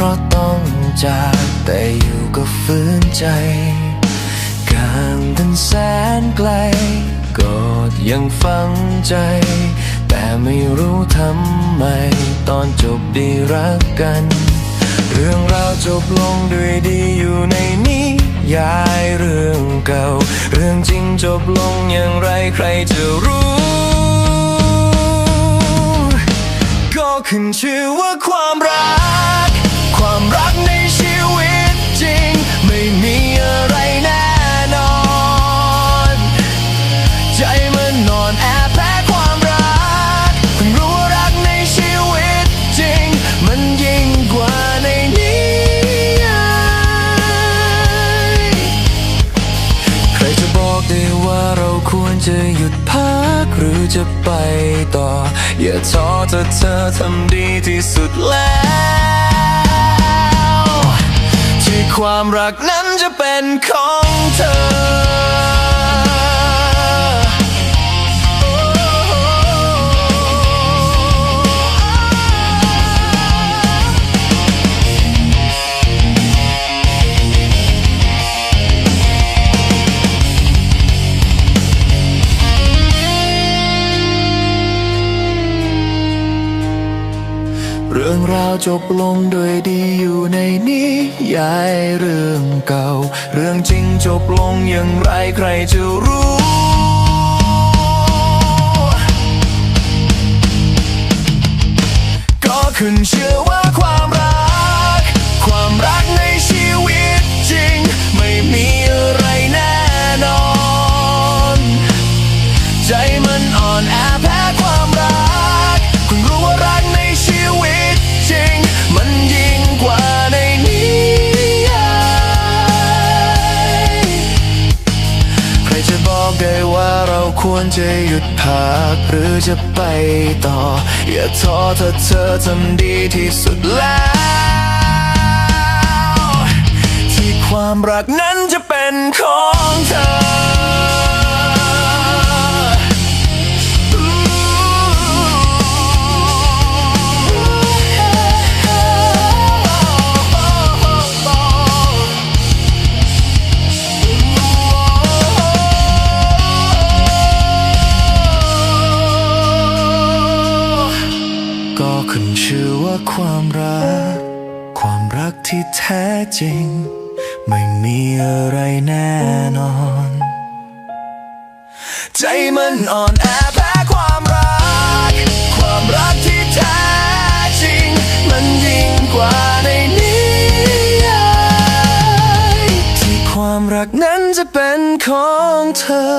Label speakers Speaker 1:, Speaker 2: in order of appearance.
Speaker 1: ราะต้องจากแต่อยู่ก็ฝืนใจกลารดันแสนไกลกอดยังฝังใจ แต่ไม่รู้ทำไม ตอนจบด้รักกัน เรื่องราวจบลงด้วยดีอยู่ในนิยายเรื่องเก่า เรื่องจริงจบลงอย่างไรใครจะรู้ ก็ขึ้นชื่อว่าความรัก ควรจะหยุดพักหรือจะไปต่อ อย่าท้อถ้าเธอทำดีที่สุดแล้ว ที่ความรักนั้นจะเป็นของเธอ รื่องราวจบลงด้วยดีอยู่ในนิยายเรื่องเก่า เรื่องจริงจบลงอย่างไรใครจะรู้ ควรจะหยุดพักหรือจะไปต่อ อย่าท้อถ้าเธอทำดีที่สุดแล้ว ที่ความรักนั้นจะเป็นของเธอ อว่าความรัก ความรักที่แท้จริง ไม่มีอะไรแน่นอน ใจมันอ่อนแอแพ้ความรัก ความรักที่แท้จริง มันยิ่งกว่าในนิยายที่ความรักนั้นจะเป็นของเธอ